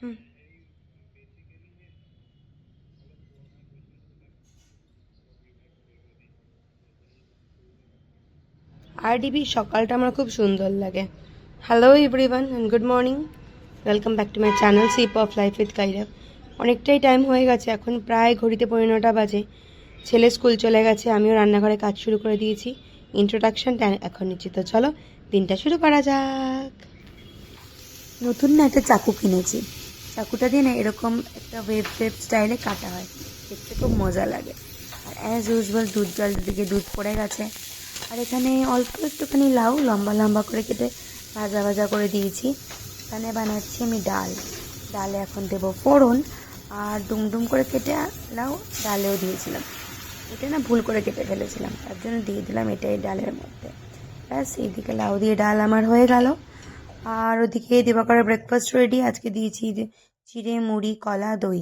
হুম RDB সকালটা আমার খুব সুন্দর লাগে। Hello everyone and good morning welcome back to my channel sip of life with Kaira অনেকটাই টাইম হয়ে গেছে এখন প্রায় ঘড়িতে পনেরো নটা বাজে। ছেলে স্কুল চলে গেছে আমিও রান্নাঘরে কাজ শুরু করে দিয়েছি। ইন্ট্রোডাকশনটা এখন নিচ্ছি তো চলো দিনটা শুরু করা যাক। নতুন না একটা চাকু কিনেছি। চাকুটা দিয়ে না এরকম একটা ওয়েব ওয়েব স্টাইলে কাটা হয়। দেখতে খুব মজা লাগে। আর অ্যাজ ইউজুয়াল দুধ জল দিকে দুধ পড়ে গেছে। আর এখানে অল্প একটুখানি লাউ লম্বা লম্বা করে কেটে ভাজা ভাজা করে দিয়েছি। এখানে বানাচ্ছি আমি ডাল। ডালে এখন দেবো ফোড়ন। আর ডুমডুম করে কেটে লাউ ডালেও দিয়েছিলাম। এটা না ভুল করে কেটে ফেলেছিলাম। তার জন্য দিয়ে দিলাম এটাই ডালের মধ্যে। ব্যাস, এইদিকে লাউ দিয়ে ডাল আমার হয়ে গেল। আর ওদিকে দিবাকরের ব্রেকফাস্ট রেডি আজকে দিয়েছি চিড়ে, মুড়ি, কলা, দই।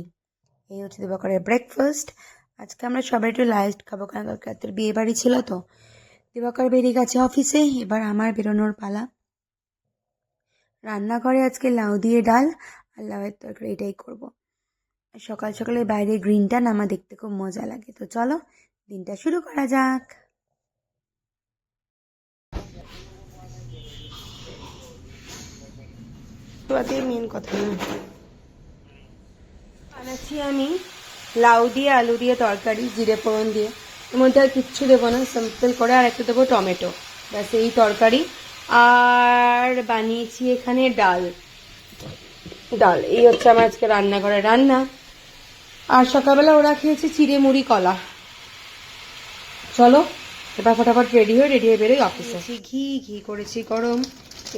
এই হচ্ছে দিবাকরের ব্রেকফাস্ট আজকে আমরা সবাই একটু লাইট খাব, কারণ কালকে বিয়ে বাড়ি ছিল তো। দিবাকর বেরিয়ে গেছে অফিসে এবার আমার বেরোনোর পালা। রান্নাঘরে আজকে লাউ দিয়ে ডাল, আর লাউয়ের তরকারি এটাই করব। সকাল সকালে বাইরে গ্রিনটা না আমার দেখতে খুব মজা লাগে। তো চলো, দিনটা শুরু করা যাক। মেন কথা না। বানাচ্ছি আমি। লাউ দিয়ে, আলু দিয়ে, তরকারি, জিরে ফোড়ন দিয়ে। এর মধ্যে আর কিচ্ছু দেবো না সিম্পল করে আর একটা দেবো টমেটো। ব্যাস, এই তরকারি। আর বানিয়েছি এখানে ডাল। ডাল, এই হচ্ছে আমার আজকে রান্নাঘরে রান্না। আর সকালবেলা ওরা খেয়েছে চিড়ে মুড়ি কলা। চলো, এবার ফটাফট রেডি হয়ে রেডি হয়ে বেরোই অফিসে ঘি ঘি করেছি গরম।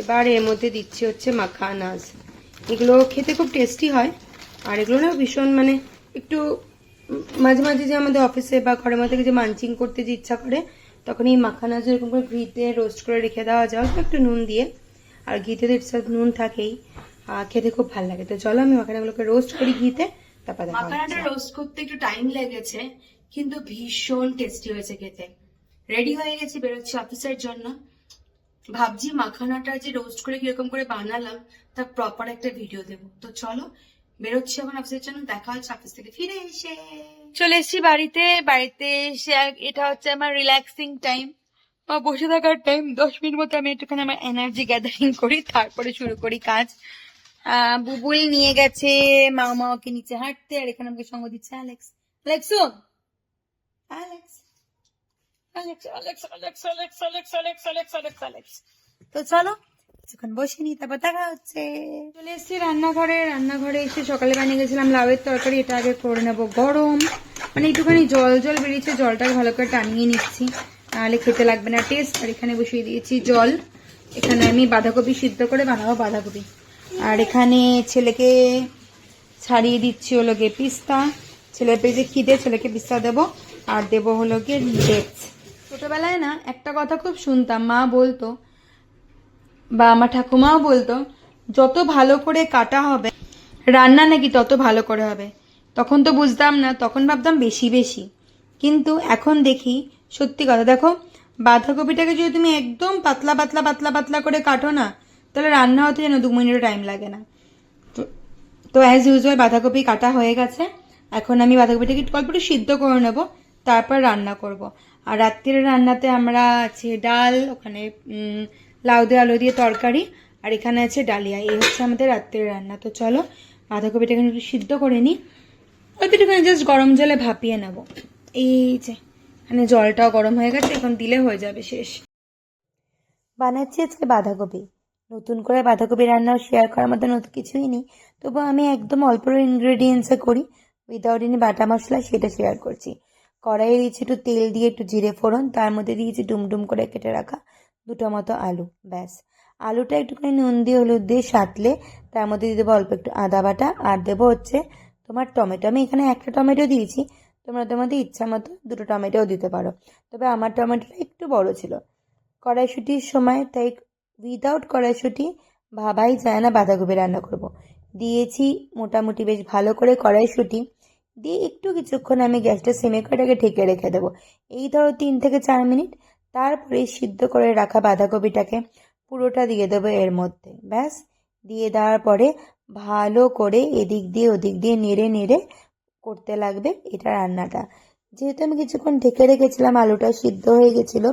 এবার এর মধ্যে দিচ্ছি হচ্ছে মাখা মাখানাজ। এগুলো খেতে খুব টেস্টি হয়। আর এগুলো না ভীষণ মানে একটু মাঝে মাঝে যে আমাদের অফিসে বা ঘরের মধ্যে যে মানচিং করতে যে ইচ্ছা করে, তখন এই মাখানাজ এরকম করে ঘিতে রোস্ট করে রেখে দেওয়া যায়, অল্প একটু নুন দিয়ে। আর ঘিতে তো নুন থাকেই। খেতে খুব ভালো লাগে। তো চলো আমি মাখানাগুলোকে রোস্ট করি ঘিতে, তারপর মাখানাটা রোস্ট করতে একটু টাইম লেগেছে, কিন্তু ভীষণ টেস্টি হয়েছে খেতে। রেডি হয়ে গেছি বেরোচ্ছি অফিসের জন্য। ভাবছি মাখানাটা যে রোস্ট করে কীরকম করে বানালাম, তার প্রপার একটা ভিডিও দেব। তো চলো বেরোচ্ছি আমার অফিসের জন্য, দেখা হচ্ছে অফিস থেকে ফিরে এসে। চলে এসেছি বাড়িতে। বাড়িতে এসে এটা হচ্ছে আমার রিল্যাক্সিং টাইম বা বসে থাকার টাইম দশ মিনিট মতো আমি একটুখানি আমার এনার্জি গ্যাদারিং করি, তারপরে শুরু করি কাজ। বুবুল নিয়ে গেছে মা মাকে নিচে হাঁটতে, আর এখানে আমাকে সঙ্গ দিচ্ছে অ্যালেক্সো Alex Alex Alex Alex Alex Alex Alex Alex Alex Alex তো চলো কিছুক্ষণ বসে নি তারপর দেখা হচ্ছে। চলে এসেছি রান্নাঘরে। রান্নাঘরে এসে সকালে বানিয়ে গেছিলাম লাউয়ের তরকারি, এটা আগে করে নেব। গরম মানে একটুখানি জল জল বেরিয়েছে জলটাকে ভালো করে টানিয়ে নিচ্ছি। নাহলে খেতে লাগবে না টেস্ট আর এখানে বসিয়ে দিয়েছি জল। এখানে আমি বাঁধাকপি সিদ্ধ করে বানাবো বাঁধাকপি। আর এখানে ছেলেকে ছাড়িয়ে দিচ্ছি হলো গিয়ে পিস্তা। ছেলে পেজে খিদে, ছেলেকে পিস্তা দেবো। আর দেবো হলো গিয়ে ডেটস ছোটবেলায় না একটা কথা খুব শুনতাম, মা বলতো বা আমার ঠাকুমাও বলতো, যত ভালো করে কাটা হবে, রান্না নাকি তত ভালো করে হবে। তখন তো বুঝতাম না, তখন ভাবতাম বেশি বেশি। কিন্তু এখন দেখি, সত্যি কথা, দেখো, বাঁধাকপিটাকে যদি তুমি একদম পাতলা পাতলা পাতলা পাতলা করে কাটো না, তাহলে রান্না হতে যেন দু মিনিটও টাইম লাগে না। তো- অ্যাজ ইউজুয়াল বাঁধাকপি কাটা হয়ে গেছে। এখন আমি বাঁধাকপিটাকে একটু অল্প একটু সিদ্ধ করে নেব, তারপর রান্না করব। আর রাত্রির রান্নাতে আমরা আছে ডাল, ওখানে লাউ দিয়ে আলু দিয়ে তরকারি, আর এখানে আছে ডালিয়া। এই হচ্ছে আমাদের রাত্রের রান্না। তো চলো, বাঁধাকপিটাকে একটু সিদ্ধ করে নিই। অল্প একটুখানি জাস্ট গরম জলে ভাপিয়ে নেব। এই যে এখানে জলটাও গরম হয়ে গেছে, এখন দিলে হয়ে যাবে শেষ। বানাচ্ছি আজকে বাঁধাকপি। নতুন করে বাঁধাকপি রান্না শেয়ার করার মতো নতুন কিছুই নেই। তবু আমি একদম অল্প ইনগ্রেডিয়েন্টসে করি। উইদাউট এনি বাটা মশলা, সেটা শেয়ার করছি। কড়াইয়ে দিয়েছি একটু তেল দিয়ে একটু জিরে ফোড়ন, তার মধ্যে দিয়েছি ডুমডুম করে কেটে রাখা দুটো মতো আলু, ব্যাস। আলুটা একটুখানি নুন দিয়ে হলুদ দিয়ে সাঁতলে তার মধ্যে দিয়ে দেবো অল্প একটু আদা বাটা আর দেবো হচ্ছে তোমার টমেটো। আমি এখানে একটা টমেটো দিয়েছি, তোমরা তোমাদের ইচ্ছা মতো দুটো টমেটোও দিতে পারো। তবে আমার টমেটোটা একটু বড় ছিল। কড়াইশুটির সময় তাই উইদাউট কড়াইশুটি ভাবাই যায় না, বাঁধাকপি রান্না করব। দিয়েছি মোটামুটি বেশ ভালো করে কড়াইশুটি। দিয়ে একটু কিছুক্ষণ আমি গ্যাসটা সিমে করে ঢেকে রেখে দেবো। এই ধরো তিন থেকে চার মিনিট তারপরে সিদ্ধ করে রাখা বাঁধাকপিটাকে পুরোটা দিয়ে দেবো এর মধ্যে। ব্যাস, দিয়ে দেওয়ার পরে ভালো করে এদিক দিয়ে ওদিক দিয়ে নেড়ে নেড়ে করতে লাগবে এটা রান্নাটা। যেহেতু আমি কিছুক্ষণ ঢেকে রেখেছিলাম, আলুটা সিদ্ধ হয়ে গেছিল,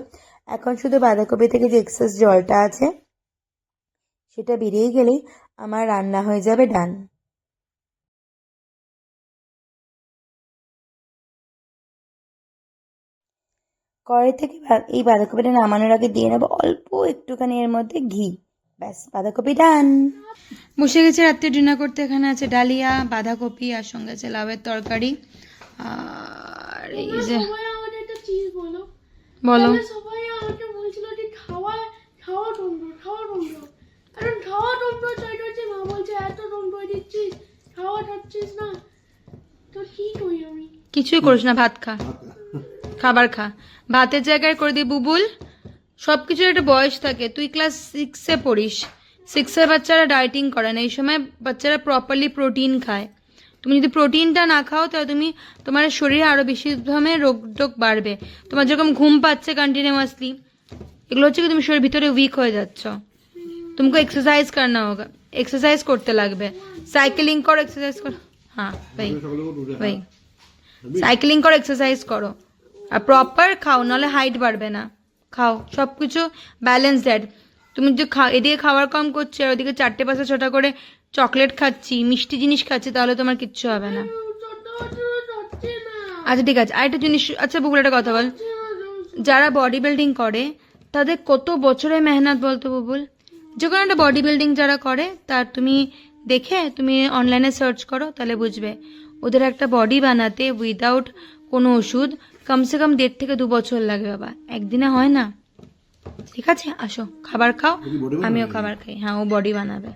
এখন শুধু বাঁধাকপি থেকে যে এক্সেস জলটা আছে, সেটা বেরিয়ে গেলেই আমার রান্না হয়ে যাবে ডান। কড়াই থেকে এই বাঁধাকপিটা নামানোর আগে দিয়ে নেব অল্প একটুখানি এর মধ্যে ঘি। ব্যাস বাঁধাকপি ডান। বসে গেছে রাত্রে ডিনার করতে। এখানে আছে ডালিয়া বাঁধাকপি আর সঙ্গে আছে লাউয়ের তরকারি। আর এই যে বলো। কিছুই করিস না ভাত খা। খাবার খা। ভাতের জায়গায় করে দিই বুবুল। সব কিছুর একটা বয়স থাকে। তুই ক্লাস সিক্সে পড়িস। সিক্সের বাচ্চারা ডায়েটিং করে না। এই সময় বাচ্চারা প্রপারলি প্রোটিন খায়। তুমি যদি প্রোটিনটা না খাও তাহলে তুমি তোমার শরীরে আরও বেশি ধরনের রোগ টোগ বাড়বে। তোমার যেরকম ঘুম পাচ্ছে কন্টিনিউয়াসলি এগুলো হচ্ছে কি তুমি শরীর ভিতরে উইক হয়ে যাচ্ছ। তুমি এক্সারসাইজ করানো হোক এক্সারসাইজ করতে লাগবে। সাইকেলিং করো এক্সারসাইজ করো। হ্যাঁ ভাই। ভাই। সাইকেলিং করো এক্সারসাইজ করো। আর প্রপার খাও, নাহলে হাইট বাড়বে না। খাও সব কিছু ব্যালেন্স দ্যাট তুমি যে খা, এদিকে খাওয়ার কম করছ, আর ওদিকে চারটে পাঁচটা ছটা করে চকলেট খাচ্ছি, মিষ্টি জিনিস খাচ্ছি, তাহলে তোমার কিচ্ছু হবে না। আচ্ছা ঠিক আছে, আরেকটা জিনিস আচ্ছা বুকুল, একটা কথা বল। যারা বডি বিল্ডিং করে, তাদের কত বছরের মেহনত বলতো বুবুল যে কোনো একটা বডি বিল্ডিং যারা করে, তার তুমি দেখে, তুমি অনলাইনে সার্চ করো, তাহলে বুঝবে। ওদের একটা বডি বানাতে উইদাউট কোনো ওষুধ কমসে কম দেড় থেকে দু বছর লাগে বাবা। একদিনে হয় না। ঠিক আছে আসো খাবার খাও। আমিও খাবার খাই। হ্যাঁ ও বডি বানাবে।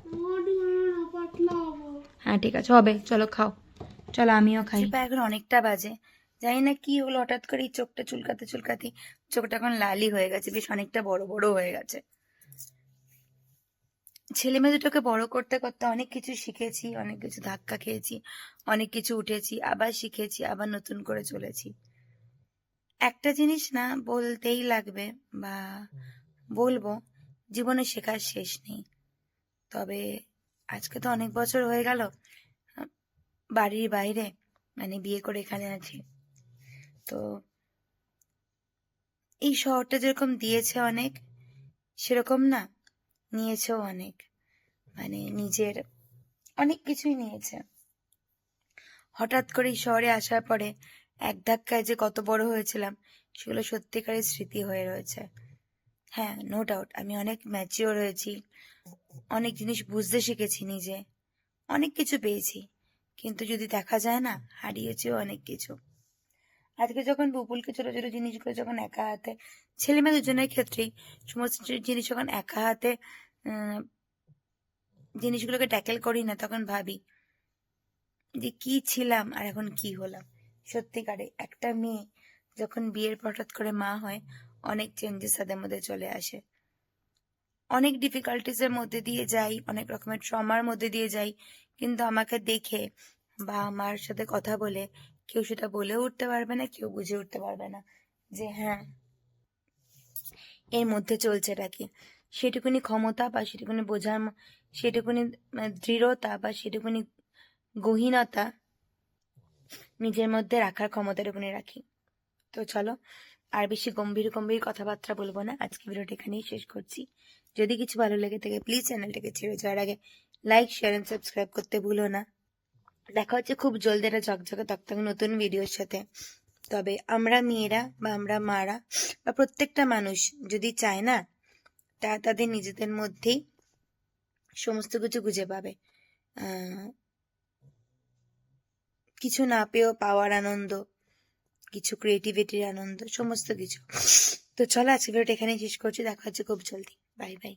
হ্যাঁ ঠিক আছে হবে চলো খাও। চলো আমিও খাই। এখন অনেকটা বাজে। জানি না কি হলো হঠাৎ করে এই চোখটা চুলকাতে চুলকাতে চোখটা এখন লালই হয়ে গেছে বেশ অনেকটা বড় বড় হয়ে গেছে। ছেলে মেয়ে দুটোকে বড় করতে করতে অনেক কিছু শিখেছি অনেক কিছু ধাক্কা খেয়েছি অনেক কিছু উঠেছি আবার শিখেছি আবার নতুন করে চলেছি। একটা জিনিস না বলতেই লাগবে বা বলব, জীবনে শেখার শেষ নেই। তবে আজকে তো অনেক বছর হয়ে গেল, বাড়ির বাইরে মানে বিয়ে করে এখানে আছি। তো এই শহরটা যেরকম দিয়েছে অনেক, সেরকম না, নিয়েছেও অনেক। মানে নিজের অনেক কিছুই নিয়েছে। হঠাৎ করে এই শহরে আসার পরে এক ধাক্কায় যে কত বড় হয়েছিলাম, সেগুলো সত্যিকারের স্মৃতি হয়ে রয়েছে। হ্যাঁ নো ডাউট আমি অনেক ম্যাচিওর হয়েছি, অনেক জিনিস বুঝতে শিখেছি নিজে, অনেক কিছু পেয়েছি, কিন্তু যদি দেখা যায় না, হারিয়েছেও অনেক কিছু। আজকে যখন বুবুলকে ছোট ছোট জিনিসগুলো যখন একা হাতে ছেলে মেয়ে দুজনের ক্ষেত্রেই সমস্ত জিনিস যখন একা হাতে জিনিসগুলোকে ট্যাকেল করি না, তখন ভাবি যে কি ছিলাম আর এখন কি হলাম। সত্যিকারে একটা মেয়ে যখন বিয়ের পর হঠাৎ করে মা হয়, অনেক চেঞ্জেস তাদের মধ্যে চলে আসে। অনেক ডিফিকাল্টিস এর মধ্যে দিয়ে যাই, অনেক রকমের ট্রমার মধ্যে দিয়ে যাই, কিন্তু আমাকে দেখে বা আমার সাথে কথা বলে কেউ সেটা বলেও উঠতে পারবে না, কেউ বুঝে উঠতে পারবে না যে হ্যাঁ এর মধ্যে চলছে কি। সেটুকুনি ক্ষমতা বা সেটুকুনি বোঝার সেটুকুনি মানে দৃঢ়তা বা সেটুকুনি গহীনতা নিজের মধ্যে রাখার ক্ষমতাটুকুনি রাখি। তো চলো, আর বেশি গম্ভীর গম্ভীর কথাবার্তা বলব না। আজকে ভিডিওটা এখানেই শেষ করছি। যদি কিছু ভালো লেগে থাকে প্লিজ চ্যানেলটাকে ছেড়ে যাওয়ার আগে লাইক শেয়ার এন্ড সাবস্ক্রাইব করতে ভুলো না। দেখা হচ্ছে খুব জলদি একটা ঝকঝকে, তকতকে নতুন ভিডিওর সাথে। তবে আমরা মেয়েরা বা আমরা মারা বা প্রত্যেকটা মানুষ যদি চায় না, তা তাদের নিজেদের মধ্যেই সমস্ত কিছু খুঁজে পাবে। কিছু না পেয়েও পাওয়ার আনন্দ, কিছু ক্রিয়েটিভিটির আনন্দ, সমস্ত কিছু। তো চলো আজকে ভিডিওটা এখানেই শেষ করছি, দেখা হচ্ছে খুব জলদি। Bye bye